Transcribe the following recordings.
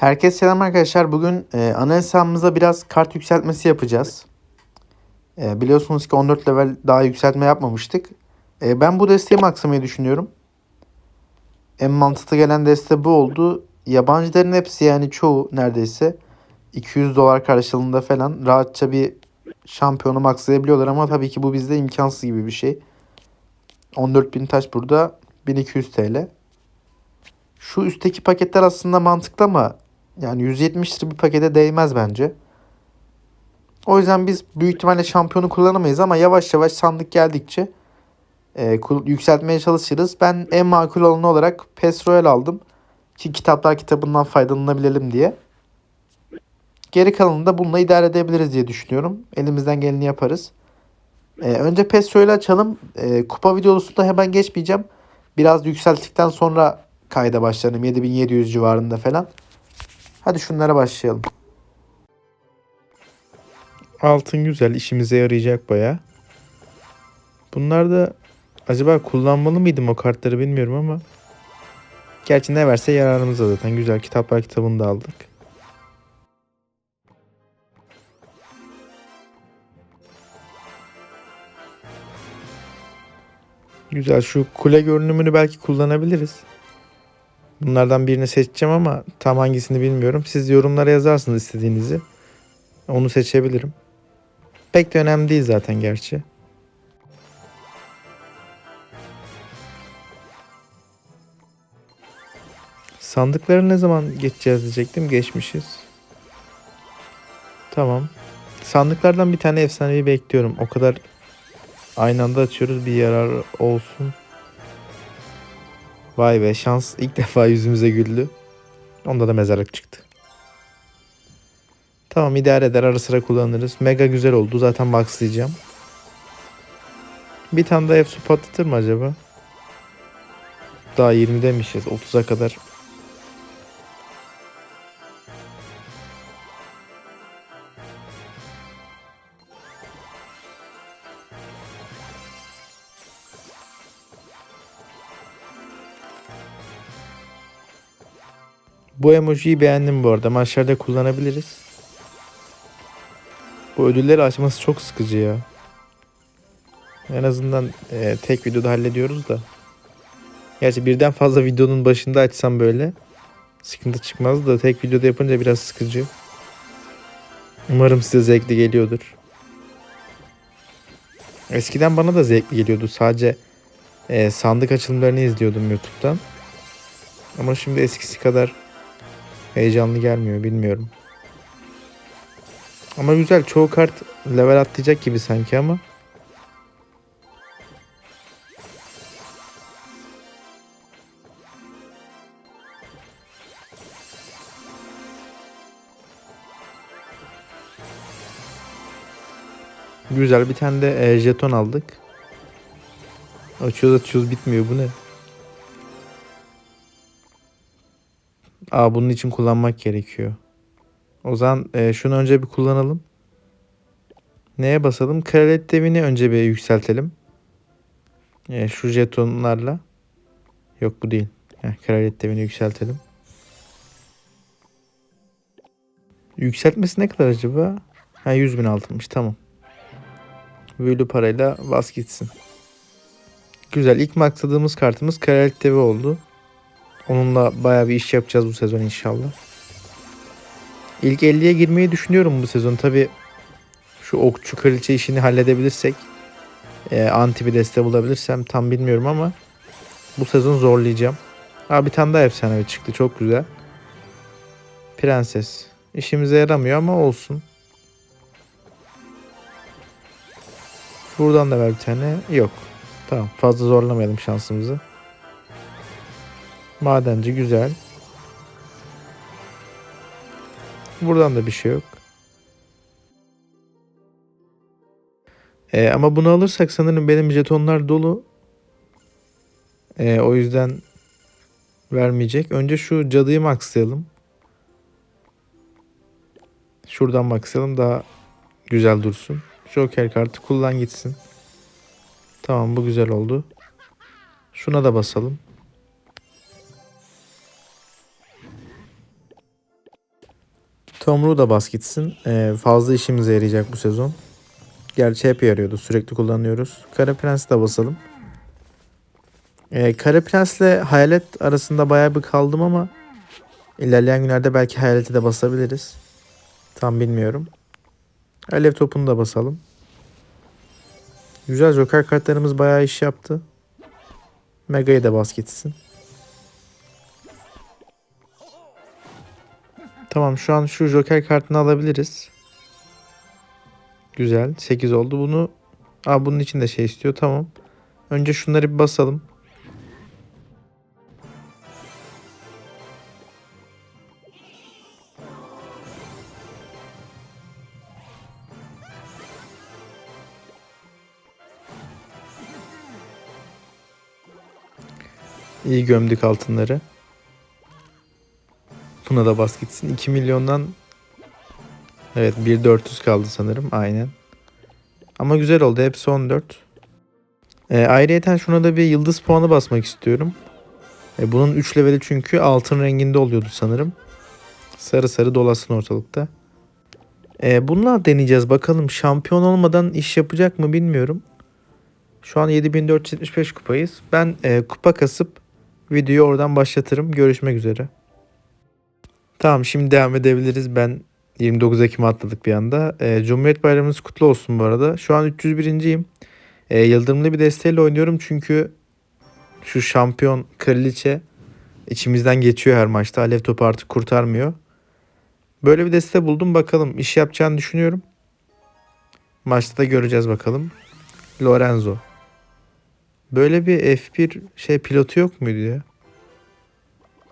Herkese selam arkadaşlar. Bugün e, ana hesabımıza biraz kart yükseltmesi yapacağız. E, biliyorsunuz ki 14 level daha yükseltme yapmamıştık. E, ben bu desteği maksamayı düşünüyorum. En mantıklı gelen deste bu oldu. Yabancıların hepsi yani çoğu neredeyse 200 dolar karşılığında falan rahatça bir şampiyonu maksayabiliyorlar ama tabii ki bu bizde imkansız gibi bir şey. 14.000 taş burada 1200 TL. Şu üstteki paketler aslında mantıklı ama yani 170 lira bir pakete değmez bence. O yüzden biz büyük ihtimalle şampiyonu kullanamayız ama yavaş yavaş sandık geldikçe e, yükseltmeye çalışırız. Ben en makul olanı olarak PES Royal aldım. Ki kitaplar kitabından faydalanabilelim diye. Geri kalanını da bununla idare edebiliriz diye düşünüyorum. Elimizden geleni yaparız. E, önce PES Royal'i açalım. E, kupa videosunda hemen geçmeyeceğim. Biraz yükselttikten sonra kayda başlarım. 7700 civarında falan. Hadi şunlara başlayalım. Altın güzel. işimize yarayacak baya. Bunlar da acaba kullanmalı mıydım o kartları bilmiyorum ama. Gerçi ne verse yararımıza zaten. Güzel kitaplar kitabını da aldık. Güzel şu kule görünümünü belki kullanabiliriz. Bunlardan birini seçeceğim ama tam hangisini bilmiyorum. Siz yorumlara yazarsınız istediğinizi. Onu seçebilirim. Pek de önemli değil zaten gerçi. Sandıkları ne zaman geçeceğiz diyecektim. Geçmişiz. Tamam. Sandıklardan bir tane efsanevi bekliyorum. O kadar aynı anda açıyoruz. Bir yarar olsun. Vay be şans ilk defa yüzümüze güldü. Onda da mezarlık çıktı. Tamam idare eder ara sıra kullanırız. Mega güzel oldu zaten maxlayacağım. Bir tane daha F-su patlatır mı acaba? Daha 20 demişiz 30'a kadar. Bu emojiyi beğendim bu arada. Maçlarda kullanabiliriz. Bu ödülleri açması çok sıkıcı ya. En azından e, tek videoda hallediyoruz da. Gerçi birden fazla videonun başında açsam böyle sıkıntı çıkmaz da tek videoda yapınca biraz sıkıcı. Umarım size zevkli geliyordur. Eskiden bana da zevkli geliyordu. Sadece e, sandık açılımlarını izliyordum YouTube'dan. Ama şimdi eskisi kadar heyecanlı gelmiyor bilmiyorum. Ama güzel çoğu kart level atlayacak gibi sanki ama. Güzel bir tane de e, jeton aldık. Açıyoruz açıyoruz bitmiyor bu ne? Aa bunun için kullanmak gerekiyor. O zaman e, şunu önce bir kullanalım. Neye basalım? Kraliyet devini önce bir yükseltelim. E, şu jetonlarla. Yok bu değil. Heh, kraliyet devini yükseltelim. Yükseltmesi ne kadar acaba? Ha 100 bin altınmış tamam. Büyülü parayla bas gitsin. Güzel ilk maksadığımız kartımız kraliyet devi oldu. Onunla bayağı bir iş yapacağız bu sezon inşallah. İlk 50'ye girmeyi düşünüyorum bu sezon. Tabi şu okçu kraliçe işini halledebilirsek e, anti bir deste bulabilirsem tam bilmiyorum ama bu sezon zorlayacağım. Aa, bir tane daha efsanevi çıktı. Çok güzel. Prenses. İşimize yaramıyor ama olsun. Buradan da ver bir tane. Yok. Tamam. Fazla zorlamayalım şansımızı. Madenci güzel. Buradan da bir şey yok. Ee, ama bunu alırsak sanırım benim jetonlar dolu. Ee, o yüzden vermeyecek. Önce şu cadıyı maxlayalım. Şuradan maxlayalım daha güzel dursun. Joker kartı kullan gitsin. Tamam bu güzel oldu. Şuna da basalım. Tomruğu da bas gitsin. Ee, fazla işimize yarayacak bu sezon. Gerçi hep yarıyordu. Sürekli kullanıyoruz. Kara Prens'i de basalım. Ee, Kara Prens'le Hayalet arasında bayağı bir kaldım ama ilerleyen günlerde belki Hayalet'i de basabiliriz. Tam bilmiyorum. Alev topunu da basalım. Güzel Joker kartlarımız bayağı iş yaptı. Mega'yı da bas gitsin. Tamam şu an şu Joker kartını alabiliriz. Güzel. 8 oldu. Bunu Aa, bunun için de şey istiyor. Tamam. Önce şunları bir basalım. İyi gömdük altınları. Buna da bas gitsin. 2 milyondan Evet 1.400 kaldı sanırım. Aynen. Ama güzel oldu. Hepsi 14. E, ayrıyeten şuna da bir yıldız puanı basmak istiyorum. E, bunun 3 leveli çünkü altın renginde oluyordu sanırım. Sarı sarı dolasın ortalıkta. E, bununla deneyeceğiz. Bakalım şampiyon olmadan iş yapacak mı bilmiyorum. Şu an 7475 kupayız. Ben e, kupa kasıp videoyu oradan başlatırım. Görüşmek üzere. Tamam şimdi devam edebiliriz. Ben 29 Ekim'e atladık bir anda. E, Cumhuriyet Bayramınız kutlu olsun bu arada. Şu an 301.yim. E, Yıldırımlı bir desteğiyle oynuyorum çünkü şu şampiyon kraliçe içimizden geçiyor her maçta. Alev topu artık kurtarmıyor. Böyle bir deste buldum bakalım. iş yapacağını düşünüyorum. Maçta da göreceğiz bakalım. Lorenzo. Böyle bir F1 şey pilotu yok muydu ya?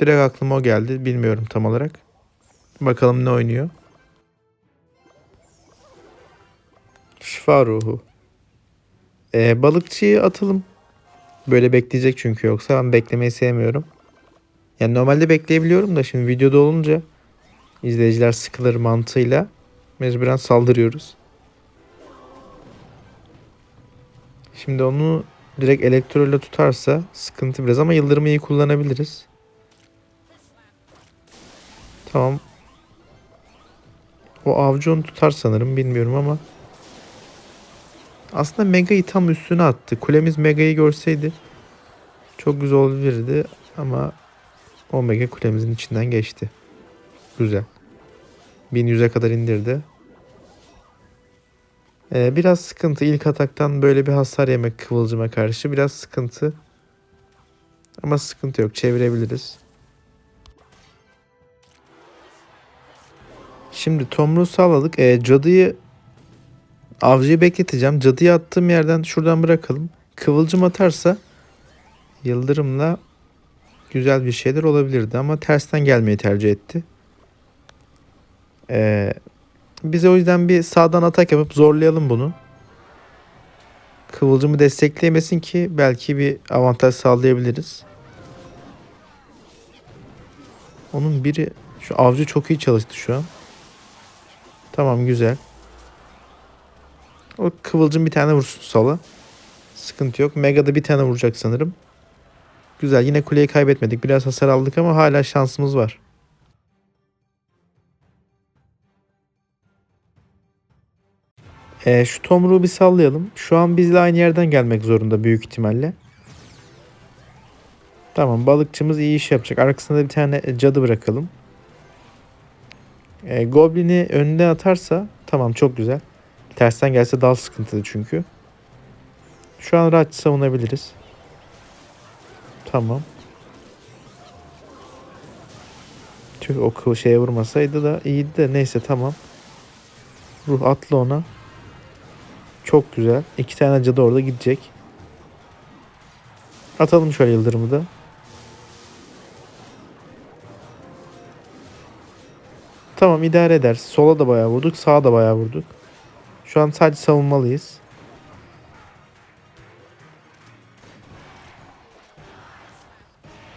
Direkt aklıma o geldi. Bilmiyorum tam olarak. Bakalım ne oynuyor. Şifa ruhu. Ee, balıkçıyı atalım. Böyle bekleyecek çünkü yoksa ben beklemeyi sevmiyorum. Yani normalde bekleyebiliyorum da şimdi videoda olunca izleyiciler sıkılır mantığıyla mecburen saldırıyoruz. Şimdi onu direkt elektroyla tutarsa sıkıntı biraz ama yıldırımı iyi kullanabiliriz. Tamam. O avcı onu tutar sanırım bilmiyorum ama aslında Mega'yı tam üstüne attı. Kulemiz Mega'yı görseydi çok güzel olabilirdi ama o Mega kulemizin içinden geçti. Güzel. 1100'e kadar indirdi. Ee, biraz sıkıntı. ilk ataktan böyle bir hasar yemek kıvılcıma karşı biraz sıkıntı. Ama sıkıntı yok. Çevirebiliriz. Şimdi tomruğu sağladık. Ee, cadıyı Avcıyı bekleteceğim. Cadıyı attığım yerden şuradan bırakalım. Kıvılcım atarsa Yıldırım'la güzel bir şeyler olabilirdi ama tersten gelmeyi tercih etti. Ee, bize o yüzden bir sağdan atak yapıp zorlayalım bunu. Kıvılcımı destekleyemesin ki belki bir avantaj sağlayabiliriz. Onun biri şu avcı çok iyi çalıştı şu an. Tamam güzel. O kıvılcım bir tane vursun sola. Sıkıntı yok. Mega'da bir tane vuracak sanırım. Güzel. Yine kuleyi kaybetmedik. Biraz hasar aldık ama hala şansımız var. Ee, şu tomruğu bir sallayalım. Şu an bizle aynı yerden gelmek zorunda büyük ihtimalle. Tamam balıkçımız iyi iş yapacak. Arkasında bir tane cadı bırakalım. Ee, Goblin'i önüne atarsa tamam çok güzel. Tersten gelse daha sıkıntılı çünkü. Şu an rahat savunabiliriz. Tamam. Tüh o şeye vurmasaydı da iyiydi de neyse tamam. Ruh atla ona. Çok güzel. İki tane cadı orada gidecek. Atalım şöyle yıldırımı da. Tamam idare eder. Sola da bayağı vurduk. Sağa da bayağı vurduk. Şu an sadece savunmalıyız.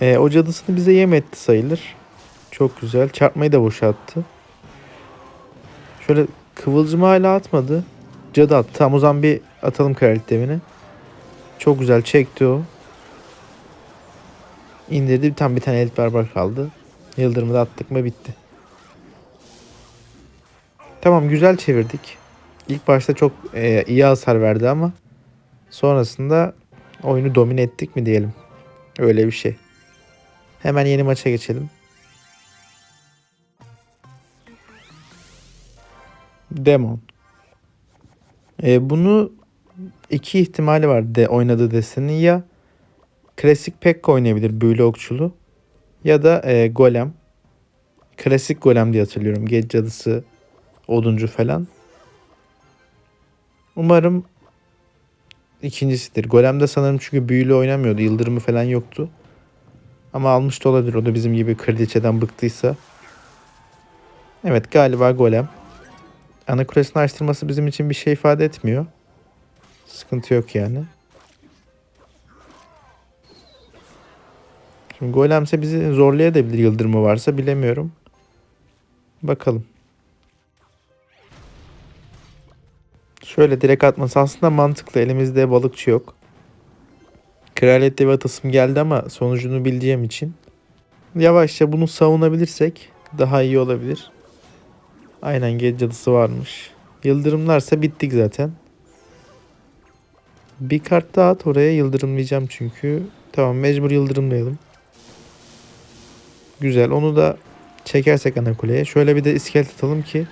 Ee, o cadısını bize yem etti sayılır. Çok güzel. Çarpmayı da boşalttı. Şöyle kıvılcımı hala atmadı. Cadı attı. Tamam o zaman bir atalım kraliyet devini. Çok güzel çekti o. İndirdi. Tam bir tane elit barbar kaldı. Yıldırımı da attık mı bitti. Tamam güzel çevirdik. İlk başta çok e, iyi hasar verdi ama sonrasında oyunu domine ettik mi diyelim. Öyle bir şey. Hemen yeni maça geçelim. Demon. E, bunu iki ihtimali var de oynadığı destenin ya klasik Pekka oynayabilir büyülü okçulu ya da e, golem. Klasik golem diye hatırlıyorum. Gece cadısı, oduncu falan. Umarım ikincisidir. Golem de sanırım çünkü büyülü oynamıyordu. Yıldırımı falan yoktu. Ama almış da olabilir. O da bizim gibi kraliçeden bıktıysa. Evet galiba golem. Ana kulesini açtırması bizim için bir şey ifade etmiyor. Sıkıntı yok yani. Şimdi golemse bizi zorlayabilir yıldırımı varsa bilemiyorum. Bakalım. Şöyle direkt atması aslında mantıklı. Elimizde balıkçı yok. Kraliyet devi atasım geldi ama sonucunu bildiğim için. Yavaşça bunu savunabilirsek daha iyi olabilir. Aynen gece cadısı varmış. Yıldırımlarsa bittik zaten. Bir kart daha at oraya yıldırımlayacağım çünkü. Tamam mecbur yıldırımlayalım. Güzel onu da çekersek ana kuleye. Şöyle bir de iskelet atalım ki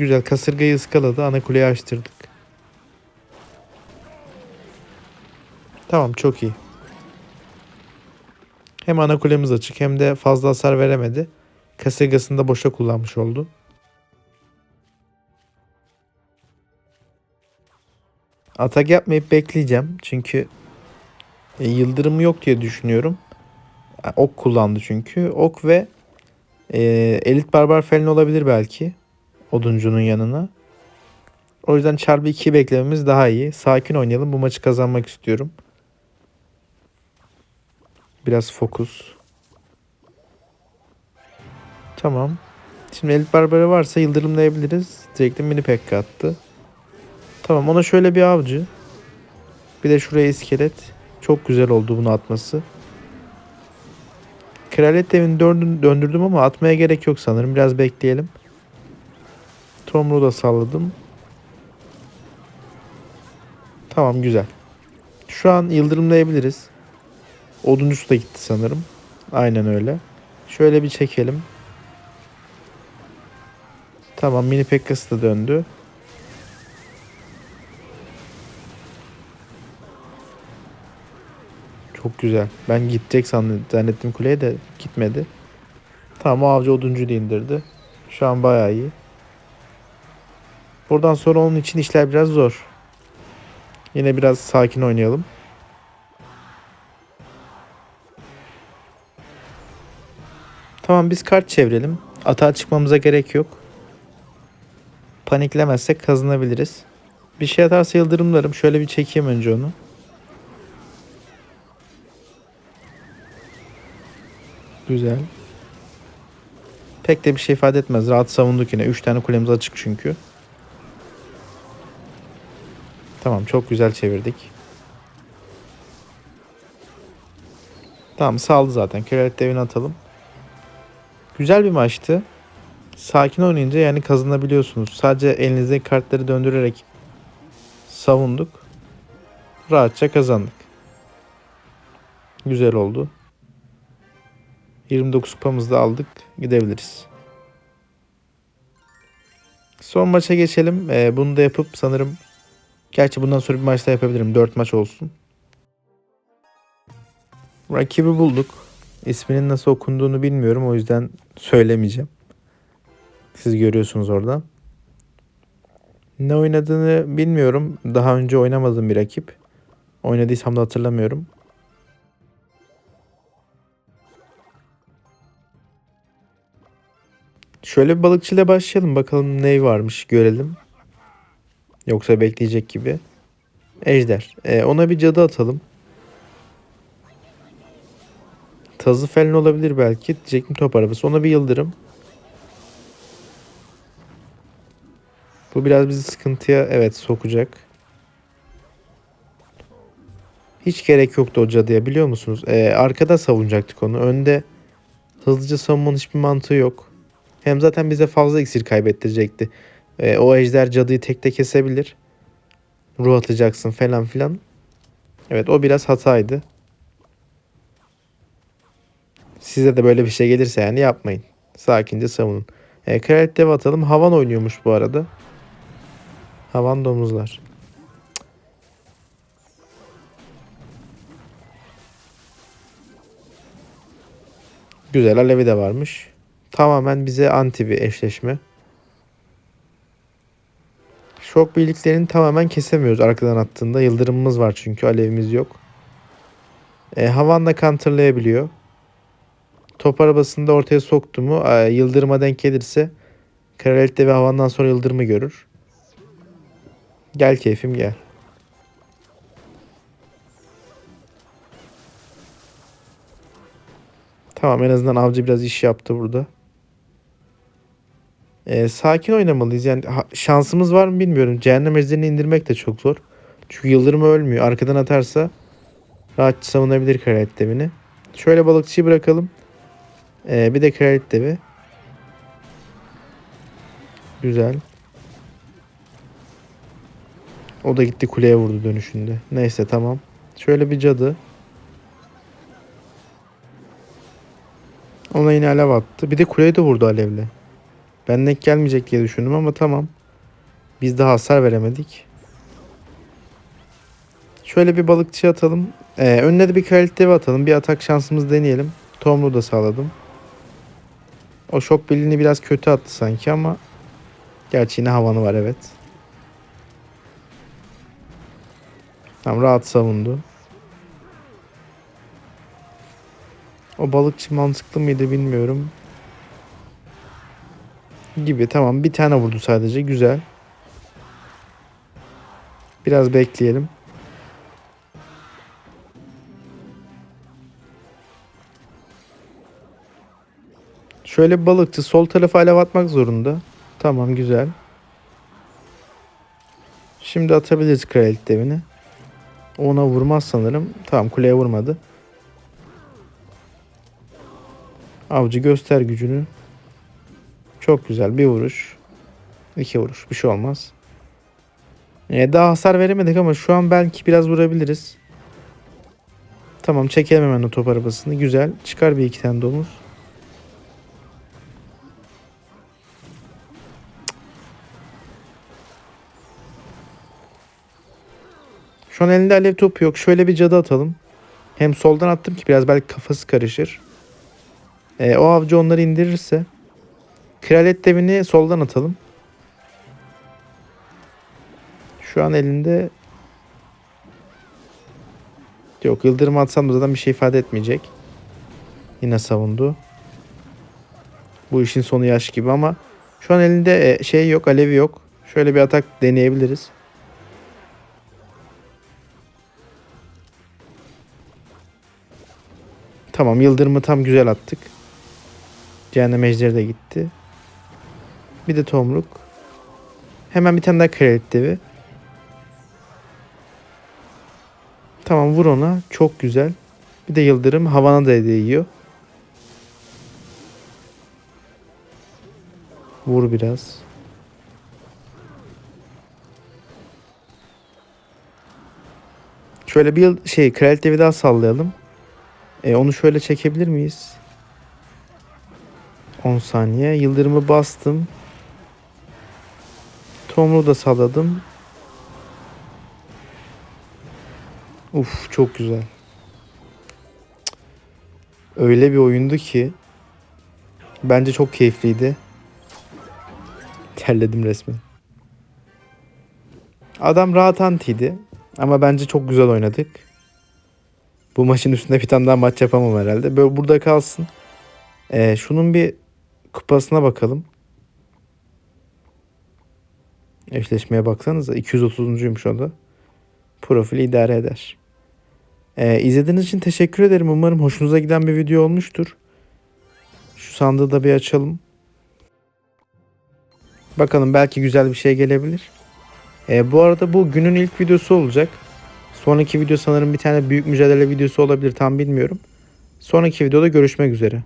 güzel kasırgayı ıskaladı ana kuleyi açtırdık. Tamam çok iyi. Hem ana kulemiz açık hem de fazla hasar veremedi. Kasırgasını da boşa kullanmış oldu. Atak yapmayıp bekleyeceğim. Çünkü e, yıldırımı yok diye düşünüyorum. E, Ok kullandı çünkü. Ok ve e, elit barbar falan olabilir belki. Oduncunun yanına. O yüzden çarpı 2 beklememiz daha iyi. Sakin oynayalım. Bu maçı kazanmak istiyorum. Biraz fokus. Tamam. Şimdi elit barbarı varsa yıldırımlayabiliriz. Direkt de mini pekka attı. Tamam ona şöyle bir avcı. Bir de şuraya iskelet. Çok güzel oldu bunu atması. Kraliyet devini döndürdüm ama atmaya gerek yok sanırım. Biraz bekleyelim. Tomruğu da salladım. Tamam güzel. Şu an yıldırımlayabiliriz. Oduncusu da gitti sanırım. Aynen öyle. Şöyle bir çekelim. Tamam mini pekkası da döndü. Çok güzel. Ben gidecek zannettim kuleye de gitmedi. Tamam o avcı oduncu indirdi. Şu an bayağı iyi. Buradan sonra onun için işler biraz zor. Yine biraz sakin oynayalım. Tamam biz kart çevirelim. Atağa çıkmamıza gerek yok. Paniklemezsek kazanabiliriz. Bir şey atarsa yıldırımlarım. Şöyle bir çekeyim önce onu. Güzel. Pek de bir şey ifade etmez. Rahat savunduk yine. 3 tane kulemiz açık çünkü. Tamam çok güzel çevirdik. Tamam saldı zaten. Kraliyet devini atalım. Güzel bir maçtı. Sakin oynayınca yani kazanabiliyorsunuz. Sadece elinizdeki kartları döndürerek savunduk. Rahatça kazandık. Güzel oldu. 29 kupamızı da aldık. Gidebiliriz. Son maça geçelim. Ee, bunu da yapıp sanırım gerçi bundan sonra bir maç daha yapabilirim. 4 maç olsun. Rakibi bulduk. İsminin nasıl okunduğunu bilmiyorum. O yüzden söylemeyeceğim. Siz görüyorsunuz orada. Ne oynadığını bilmiyorum. Daha önce oynamadığım bir rakip. Oynadıysam da hatırlamıyorum. Şöyle bir balıkçıyla başlayalım. Bakalım ne varmış görelim. Yoksa bekleyecek gibi. Ejder. Ee, ona bir cadı atalım. Tazı falan olabilir belki. Diyecektim top arabası. Ona bir yıldırım. Bu biraz bizi sıkıntıya evet sokacak. Hiç gerek yoktu o cadıya biliyor musunuz? Ee, arkada savunacaktık onu. Önde hızlıca savunmanın hiçbir mantığı yok. Hem zaten bize fazla iksir kaybettirecekti. E, o ejder cadıyı tekte kesebilir. Ruh atacaksın falan filan. Evet o biraz hataydı. Size de böyle bir şey gelirse yani yapmayın. Sakince savunun. E, kraliyet dev atalım. Havan oynuyormuş bu arada. Havan domuzlar. Güzel alevi de varmış. Tamamen bize anti bir eşleşme. Şok birliklerini tamamen kesemiyoruz arkadan attığında. Yıldırımımız var çünkü alevimiz yok. E, havan da counterlayabiliyor. Top arabasını da ortaya soktu mu e, yıldırıma denk gelirse Kraliyette ve havandan sonra yıldırımı görür. Gel keyfim gel. Tamam en azından avcı biraz iş yaptı burada. Ee, sakin oynamalıyız. Yani ha- şansımız var mı bilmiyorum. Cehennem ejderini indirmek de çok zor. Çünkü yıldırım ölmüyor. Arkadan atarsa rahat savunabilir kraliyet devini. Şöyle balıkçıyı bırakalım. Ee, bir de kraliyet devi. Güzel. O da gitti kuleye vurdu dönüşünde. Neyse tamam. Şöyle bir cadı. Ona yine alev attı. Bir de kuleye de vurdu alevle. Ben denk gelmeyecek diye düşündüm ama tamam. Biz daha hasar veremedik. Şöyle bir balıkçı atalım. Ee, önüne de bir kalite atalım. Bir atak şansımız deneyelim. Tomru da sağladım. O şok birliğini biraz kötü attı sanki ama Gerçi yine havanı var evet. Tamam rahat savundu. O balıkçı mantıklı mıydı bilmiyorum. Gibi tamam bir tane vurdu sadece güzel. Biraz bekleyelim. Şöyle balıkçı sol tarafa alev atmak zorunda. Tamam güzel. Şimdi atabiliriz kraliyet devini. Ona vurmaz sanırım. Tamam kuleye vurmadı. Avcı göster gücünü. Çok güzel bir vuruş. İki vuruş bir şey olmaz. Ee, daha hasar veremedik ama şu an belki biraz vurabiliriz. Tamam çekelim hemen o top arabasını. Güzel. Çıkar bir iki tane domuz. Şu an elinde alev topu yok. Şöyle bir cadı atalım. Hem soldan attım ki biraz belki kafası karışır. E, o avcı onları indirirse. Kraliyet devini soldan atalım. Şu an elinde Yok yıldırım atsam da zaten bir şey ifade etmeyecek. Yine savundu. Bu işin sonu yaş gibi ama şu an elinde e, şey yok, alevi yok. Şöyle bir atak deneyebiliriz. Tamam yıldırımı tam güzel attık. Cehennem ejderi de gitti. Bir de tomruk. Hemen bir tane daha kraliyet devi. Tamam vur ona. Çok güzel. Bir de yıldırım havana da değiyor. Vur biraz. Şöyle bir şey kraliyet devi daha sallayalım. E, onu şöyle çekebilir miyiz? 10 saniye. Yıldırımı bastım. Tomru da salladım. Uf çok güzel. Öyle bir oyundu ki bence çok keyifliydi. Terledim resmen. Adam rahat antiydi ama bence çok güzel oynadık. Bu maçın üstünde bir tane daha maç yapamam herhalde. Böyle burada kalsın. Ee, şunun bir kupasına bakalım. Eşleşmeye baksanıza 230'uncuymuş o da. Profili idare eder. Ee, izlediğiniz için teşekkür ederim. Umarım hoşunuza giden bir video olmuştur. Şu sandığı da bir açalım. Bakalım belki güzel bir şey gelebilir. Ee, bu arada bu günün ilk videosu olacak. Sonraki video sanırım bir tane büyük mücadele videosu olabilir tam bilmiyorum. Sonraki videoda görüşmek üzere.